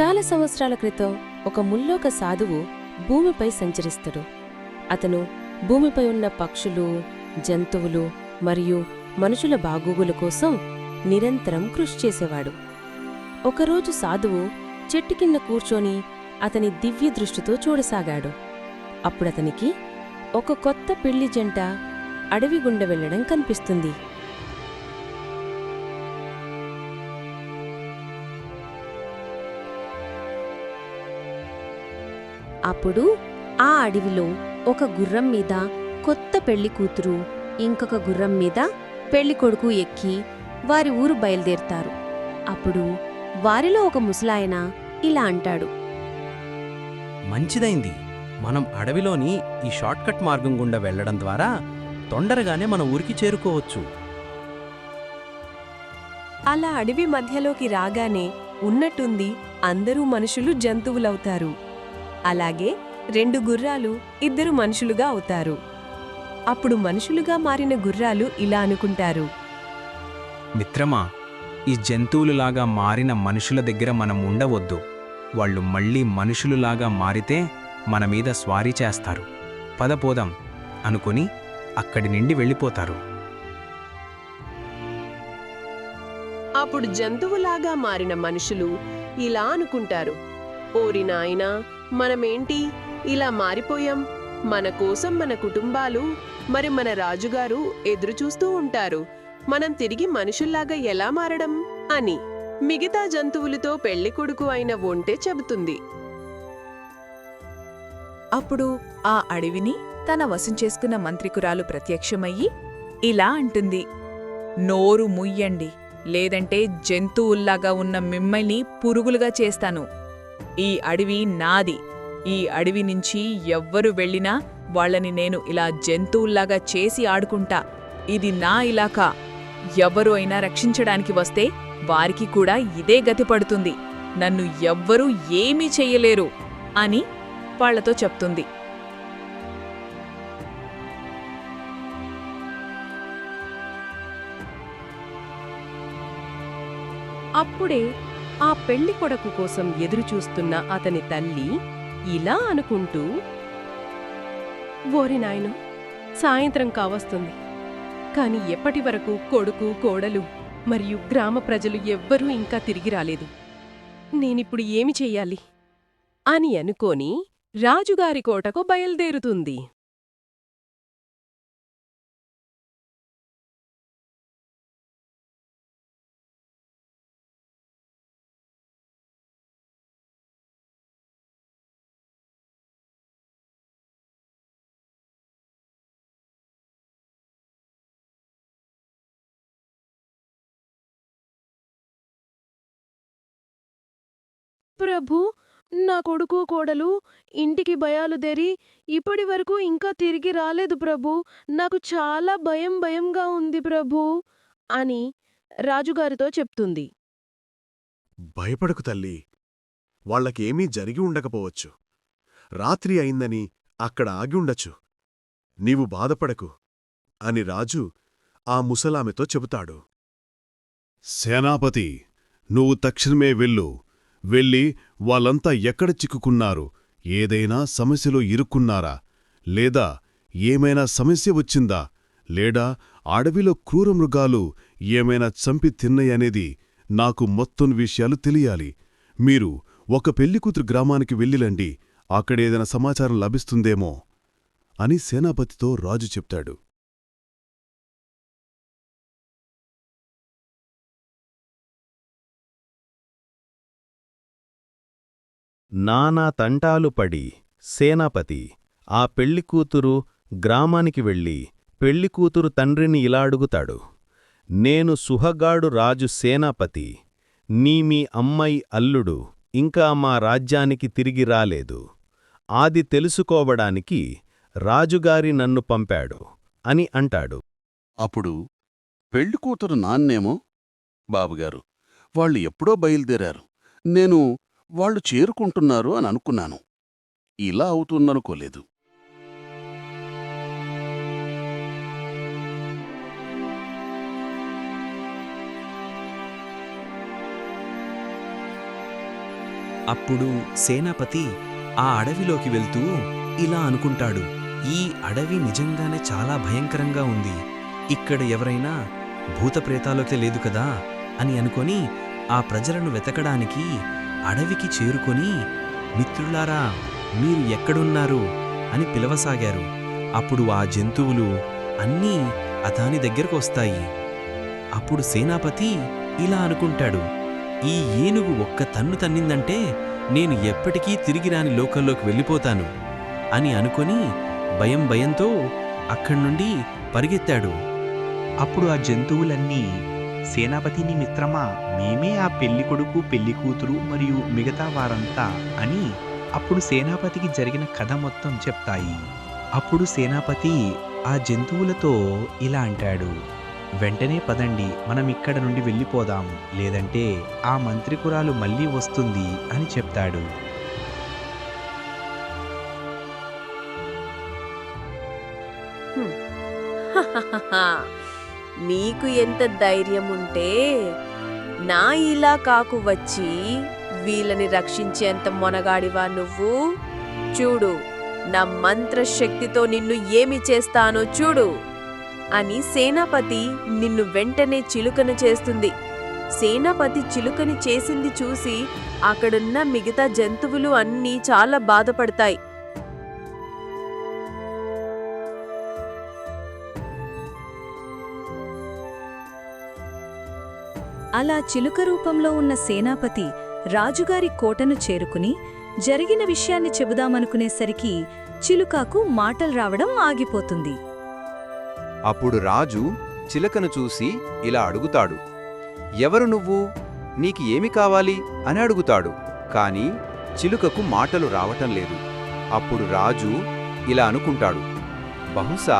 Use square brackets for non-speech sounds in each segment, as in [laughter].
చాలా సంవత్సరాల క్రితం ఒక ముల్లోక సాధువు భూమిపై సంచరిస్తాడు. అతను భూమిపై ఉన్న పక్షులు జంతువులు మరియు మనుషుల బాగోగుల కోసం నిరంతరం కృషి చేసేవాడు. ఒకరోజు సాధువు చెట్టు కింద కూర్చొని అతని దివ్య దృష్టితో చూడసాగాడు. అప్పుడతనికి ఒక కొత్త పెళ్ళి జంట అడవి గుండె వెళ్ళడం కనిపిస్తుంది. అప్పుడు ఆ అడవిలో ఒక గుర్రం మీద కొత్త పెళ్ళి కూతురు ఇంకొక గుర్రం మీద పెళ్ళి కొడుకు ఎక్కి వారి ఊరు బయలుదేరుతారు. అప్పుడు వారిలో ఒక ముసలాయన ఇలా అంటాడు. మంచిదైంది. మనం అడవిలోని ఈ షార్ట్కట్ మార్గం గుండా వెళ్ళడం ద్వారా తొందరగానే మన ఊరికి చేరుకోవచ్చు. అలా అడవి మధ్యలోకి రాగానే ఉన్నట్టుంది అందరూ మనుషులు జంతువులవుతారు. అలాగే రెండు గుర్రాలు ఇద్దరు మనుషులుగా అవుతారు. అప్పుడు మనుషులుగా మారిన గుర్రాలు ఇలా అనుకుంటారు. మిత్రమా ఈ జంతువులులాగా మారిన మనుషుల దగ్గర మనం ఉండవద్దు. వాళ్ళు మళ్ళీ మనుషులులాగా మారితే మన మీద స్వారీ చేస్తారు. పదపోదాం అనుకుని అక్కడి నుండి వెళ్ళిపోతారు. అప్పుడు జంతువులాగా మారిన మనుషులు ఇలా అనుకుంటారు. ఓరి నాయనా మనమేంటి? ఇలా మారిపోయాం. మన కోసం మన కుటుంబాలు మరి మన రాజుగారు ఎదురుచూస్తూ ఉంటారు. మనం తిరిగి మనుషుల్లాగా ఎలా మారడం? అని మిగతా జంతువులతో పెళ్ళి కొడుకు అయిన ఒంటే చెబుతుంది. అప్పుడు ఆ అడవిని తన వశం చేసుకున్న మంత్రికురాలు ప్రత్యక్షమయ్యి ఇలా అంటుంది. నోరు ముయ్యండి. లేదంటే జంతువుల్లాగా ఉన్న మిమ్మల్ని పురుగులుగా చేస్తాను. ఈ అడవి నాది. ఈ అడవి నుంచి ఎవ్వరు వెళ్ళినా వాళ్ళని నేను ఇలా జంతువుల్లాగా చేసి ఆడుకుంటా. ఇది నా ఇలాకా ఎవ్వరు అయినా రక్షించడానికి వస్తే వారికి కూడా ఇదే గతి పడుతుంది. నన్ను ఎవ్వరూ ఏమీ చెయ్యలేరు అని వాళ్ళతో చెప్తుంది. అప్పుడే ఆ పెళ్ళి కొడుకు కోసం ఎదురుచూస్తున్న అతని తల్లి ఇలా అనుకుంటూ ఓరి నాయను సాయంత్రం కావస్తుంది. కాని ఎప్పటి వరకు కొడుకు కోడలు మరియు గ్రామ ప్రజలు ఎవ్వరూ ఇంకా తిరిగి రాలేదు. నేనిప్పుడు ఏమి చెయ్యాలి అని అనుకోని రాజుగారి కోటకు బయల్దేరుతుంది. ప్రభు నా కొడుకు కోడలు ఇంటికి భయాలుదేరి ఇప్పటి వరకు ఇంకా తిరిగి రాలేదు ప్రభు. నాకు చాలా భయం భయంగా ఉంది ప్రభు అని రాజుగారితో చెప్తుంది. భయపడకు తల్లి. వాళ్ళకేమీ జరిగి ఉండకపోవచ్చు. రాత్రి అయిందని అక్కడ ఆగి ఉండొచ్చు. నీవు బాధపడకు అని రాజు ఆ ముసలామెతో చెబుతాడు. సేనాపతి నువ్వు తక్షణమే వెళ్ళు. వెళ్ళి వాళ్ళంతా ఎక్కడ చిక్కుకున్నారు? ఏదైనా సమస్యలో ఇరుక్కున్నారా? లేదా ఏమైనా సమస్య వచ్చిందా? లేడా అడవిలో క్రూరమృగాలు ఏమైనా చంపి తిన్నయనేది నాకు మొత్తం విషయాలు తెలియాలి. మీరు ఒక పెళ్ళికూతురు గ్రామానికి వెళ్ళిలండి అక్కడేదైనా సమాచారం లభిస్తుందేమో అని సేనాపతితో రాజు చెప్తాడు. నానా తంటాలు పడి సేనాపతి ఆ పెళ్ళికూతురు గ్రామానికి వెళ్ళి పెళ్ళికూతురు తండ్రిని ఇలా అడుగుతాడు నేను సుహగాడు రాజు సేనాపతి నీ మీ అమ్మాయి అల్లుడు ఇంకా మా రాజ్యానికి తిరిగి రాలేదు. ఆది తెలుసుకోవడానికి రాజుగారి నన్ను పంపాడు అని అంటాడు. అప్పుడు పెళ్ళికూతురు నాన్నేమో? బాబుగారు వాళ్ళు ఎప్పుడో బయలుదేరారు. నేను వాళ్ళు చేరుకుంటున్నారు అని అనుకున్నాను. ఇలా అవుతుందనుకోలేదు. అప్పుడు సేనాపతి ఆ అడవిలోకి వెళ్తూ ఇలా అనుకుంటాడు ఈ అడవి నిజంగానే చాలా భయంకరంగా ఉంది. ఇక్కడ ఎవరైనా భూతప్రేతాలోకి లేదు కదా? అని అనుకొని ఆ ప్రజలను వెతకడానికి అడవికి చేరుకొని మిత్రులారా మీరు ఎక్కడున్నారు? అని పిలవసాగారు. అప్పుడు ఆ జంతువులు అన్నీ అతని దగ్గరకు వస్తాయి. అప్పుడు సేనాపతి ఇలా అనుకుంటాడు ఈ ఏనుగు ఒక్క తన్ను తన్నిందంటే నేను ఎప్పటికీ తిరిగి రాని లోకంలోకి వెళ్ళిపోతాను అని అనుకొని భయం భయంతో అక్కడి నుండి పరిగెత్తాడు. అప్పుడు ఆ జంతువులన్నీ సేనాపతిని మిత్రమా? మేమే ఆ పెళ్ళి కొడుకు పెళ్ళి కూతురు మరియు మిగతా వారంతా అని అప్పుడు సేనాపతికి జరిగిన కథ మొత్తం చెప్తాయి. అప్పుడు సేనాపతి ఆ జంతువులతో ఇలా అంటాడు. వెంటనే పదండి మనం ఇక్కడ నుండి వెళ్ళిపోదాం. లేదంటే ఆ మంత్రికురాలు మళ్ళీ వస్తుంది అని చెప్తాడు. [laughs] నీకు ఎంత ధైర్యం ఉంటే నా ఇలా కాకు వచ్చి వీళ్ళని రక్షించేంత మొనగాడివా నువ్వు? చూడు నా మంత్రశక్తితో నిన్ను ఏమి చేస్తానో చూడు అని సేనాపతి నిన్ను వెంటనే చిలుకను చేస్తుంది. సేనాపతి చిలుకని చేసింది చూసి అక్కడున్న మిగతా జంతువులు అన్నీ చాలా బాధపడతాయి. అలా చిలుక రూపంలో ఉన్న సేనాపతి రాజుగారి కోటను చేరుకుని జరిగిన విషయాన్ని చెబుదామనుకునేసరికి చిలుకకు మాటలు రావడం ఆగిపోతుంది. అప్పుడు రాజు చిలకను చూసి ఇలా అడుగుతాడు ఎవరు నువ్వు? నీకు ఏమి కావాలి? అని అడుగుతాడు. కాని చిలుకకు మాటలు రావటం లేదు. అప్పుడు రాజు ఇలా అనుకుంటాడు బహుశా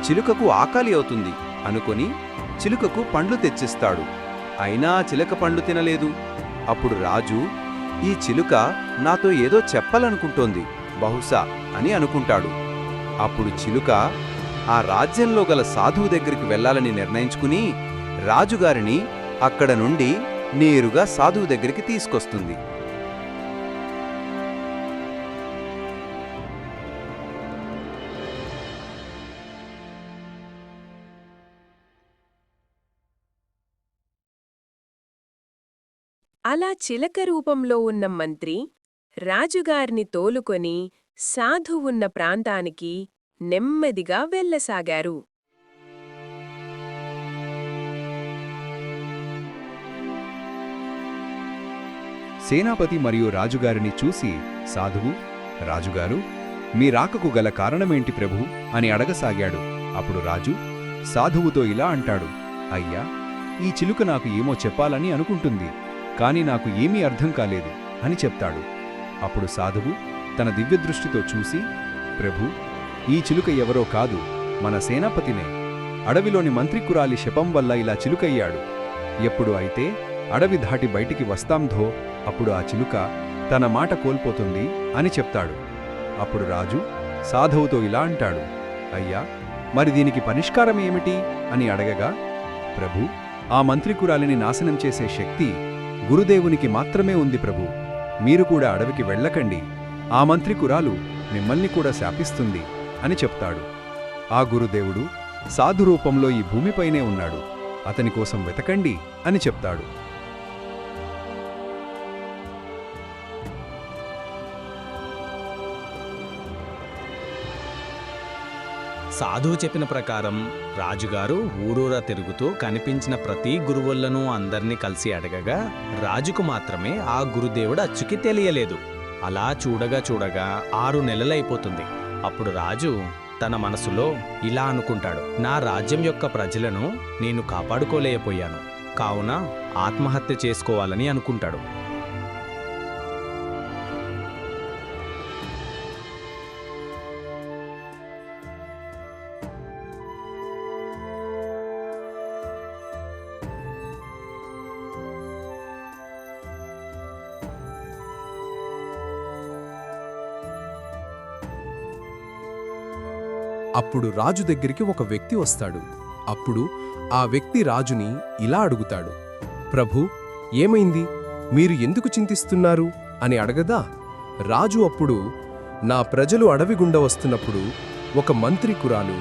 చిలుకకు ఆకలి అవుతుంది అనుకొని చిలుకకు పండ్లు తెచ్చిస్తాడు. అయినా చిలక పండ్లు తినలేదు. అప్పుడు రాజు ఈ చిలుక నాతో ఏదో చెప్పాలనుకుంటోంది బహుశా అని అనుకుంటాడు. అప్పుడు చిలుక ఆ రాజ్యంలో గల సాధువు దగ్గరికి వెళ్ళాలని నిర్ణయించుకుని రాజుగారిని అక్కడ నుండి నేరుగా సాధువు దగ్గరికి తీసుకొస్తుంది. అలా చిలక రూపంలో ఉన్న మంత్రి రాజుగారిని తోలుకొని సాధువున్న ఉన్న ప్రాంతానికి నెమ్మదిగా వెళ్ళసాగారు. సేనాపతి మరియు రాజుగారిని చూసి సాధువు రాజుగారు మీ రాకకు గల కారణమేంటి ప్రభు అని అడగసాగాడు. అప్పుడు రాజు సాధువుతో ఇలా అంటాడు అయ్యా ఈ చిలుక నాకు ఏమో చెప్పాలని అనుకుంటుంది. కాని నాకు ఏమీ అర్థం కాలేదు అని చెప్తాడు. అప్పుడు సాధువు తన దివ్యదృష్టితో చూసి ప్రభు ఈ చిలుక ఎవరో కాదు మన సేనాపతినే. అడవిలోని మంత్రికురాలి శపం వల్ల ఇలా చిలుకయ్యాడు. ఎప్పుడు అయితే అడవి దాటి బయటికి వస్తాంధో అప్పుడు ఆ చిలుక తన మాట కోల్పోతుంది అని చెప్తాడు. అప్పుడు రాజు సాధువుతో ఇలా అంటాడు అయ్యా మరి దీనికి పరిష్కారం ఏమిటి? అని అడగగా ప్రభు ఆ మంత్రికురాలిని నాశనం చేసే శక్తి గురుదేవునికి మాత్రమే ఉంది ప్రభు. మీరు కూడా అడవికి వెళ్ళకండి. ఆ మంత్రి కురాలు మిమ్మల్ని కూడా శాపిస్తుంది అని చెప్తాడు. ఆ గురుదేవుడు సాధు రూపంలో ఈ భూమిపైనే ఉన్నాడు. అతని కోసం వెతకండి అని చెప్తాడు. సాధువు చెప్పిన ప్రకారం రాజుగారు ఊరూరా తిరుగుతూ కనిపించిన ప్రతి గురువులను అందరినీ కలిసి అడగగా రాజుకు మాత్రమే ఆ గురుదేవుడు అచ్చుకి తెలియలేదు. అలా చూడగా చూడగా ఆరు నెలలైపోతుంది. అప్పుడు రాజు తన మనసులో ఇలా అనుకుంటాడు నా రాజ్యం యొక్క ప్రజలను నేను కాపాడుకోలేకపోయాను. కావున ఆత్మహత్య చేసుకోవాలని అనుకుంటాడు. అప్పుడు రాజు దగ్గరికి ఒక వ్యక్తి వస్తాడు. అప్పుడు ఆ వ్యక్తి రాజుని ఇలా అడుగుతాడు. ప్రభు ఏమైంది? మీరు ఎందుకు చింతిస్తున్నారు? అని అడగదా? రాజు అప్పుడు నా ప్రజలు అడవి గుండా వస్తున్నప్పుడు ఒక మంత్రి కురాలు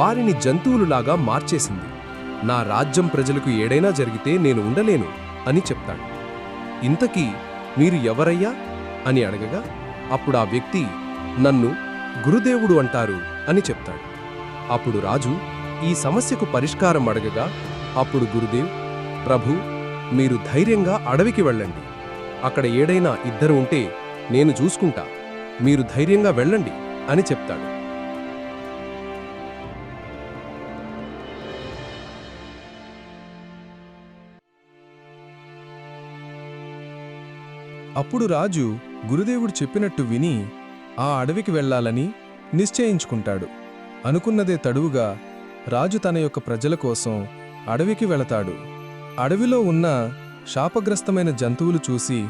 వారిని జంతువులులాగా మార్చేసింది. నా రాజ్యం ప్రజలకు ఏడైనా జరిగితే నేను ఉండలేను అని చెప్తాడు. ఇంతకీ మీరు ఎవరయ్యా? అని అడగగా అప్పుడు ఆ వ్యక్తి నన్ను గురుదేవుడు అంటారు. అని చెప్తాడు. అప్పుడు రాజు ఈ సమస్యకు పరిష్కారం అడగగా అప్పుడు గురుదేవ్ ప్రభు మీరు ధైర్యంగా అడవికి వెళ్ళండి. అక్కడ ఏడైనా ఇద్దరు ఉంటే నేను చూసుకుంటా. మీరు ధైర్యంగా వెళ్ళండి అని చెప్తాడు. అప్పుడు రాజు గురుదేవుడు చెప్పినట్టు విని ఆ అడవికి వెళ్ళాలని నిశ్చయించుకుంటాడు. అనుకున్నదే తడువుగా రాజు తన యొక్క ప్రజల కోసం అడవికి వెళతాడు. అడవిలో ఉన్న శాపగ్రస్తమైన జంతువులు చూసి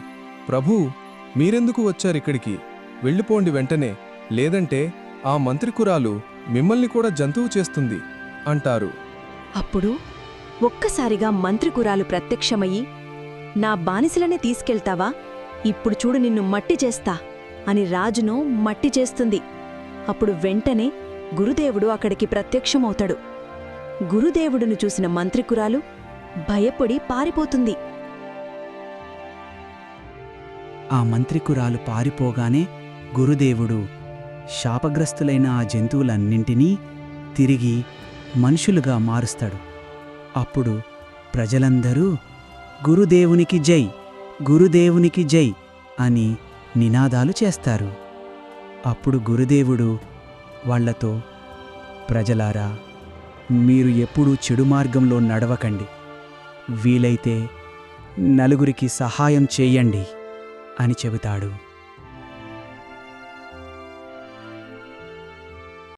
ప్రభూ మీరెందుకు వచ్చారిక్కడికి వెళ్ళిపోండి వెంటనే. లేదంటే ఆ మంత్రికురాలు మిమ్మల్ని కూడా జంతువు చేస్తుంది అంటారు. అప్పుడు ఒక్కసారిగా మంత్రికురాలు ప్రత్యక్షమయ్యి నా బానిసలనే తీసుకెళ్తావా? ఇప్పుడు చూడు నిన్ను మట్టి చేస్తా అని రాజును మట్టి చేస్తుంది. అప్పుడు వెంటనే గురుదేవుడు అక్కడికి ప్రత్యక్షమవుతాడు. గురుదేవుడును చూసిన మంత్రికురాలు భయపడి పారిపోతుంది. ఆ మంత్రికురాలు పారిపోగానే గురుదేవుడు శాపగ్రస్తులైన ఆ జంతువులన్నింటినీ తిరిగి మనుషులుగా మారుస్తాడు. అప్పుడు ప్రజలందరూ గురుదేవునికి జై గురుదేవునికి జై అని నినాదాలు చేస్తారు. అప్పుడు గురుదేవుడు వాళ్ళతో ప్రజలారా మీరు ఎప్పుడూ చెడు మార్గంలో నడవకండి. వీలైతే నలుగురికి సహాయం చేయండి అని చెబుతాడు.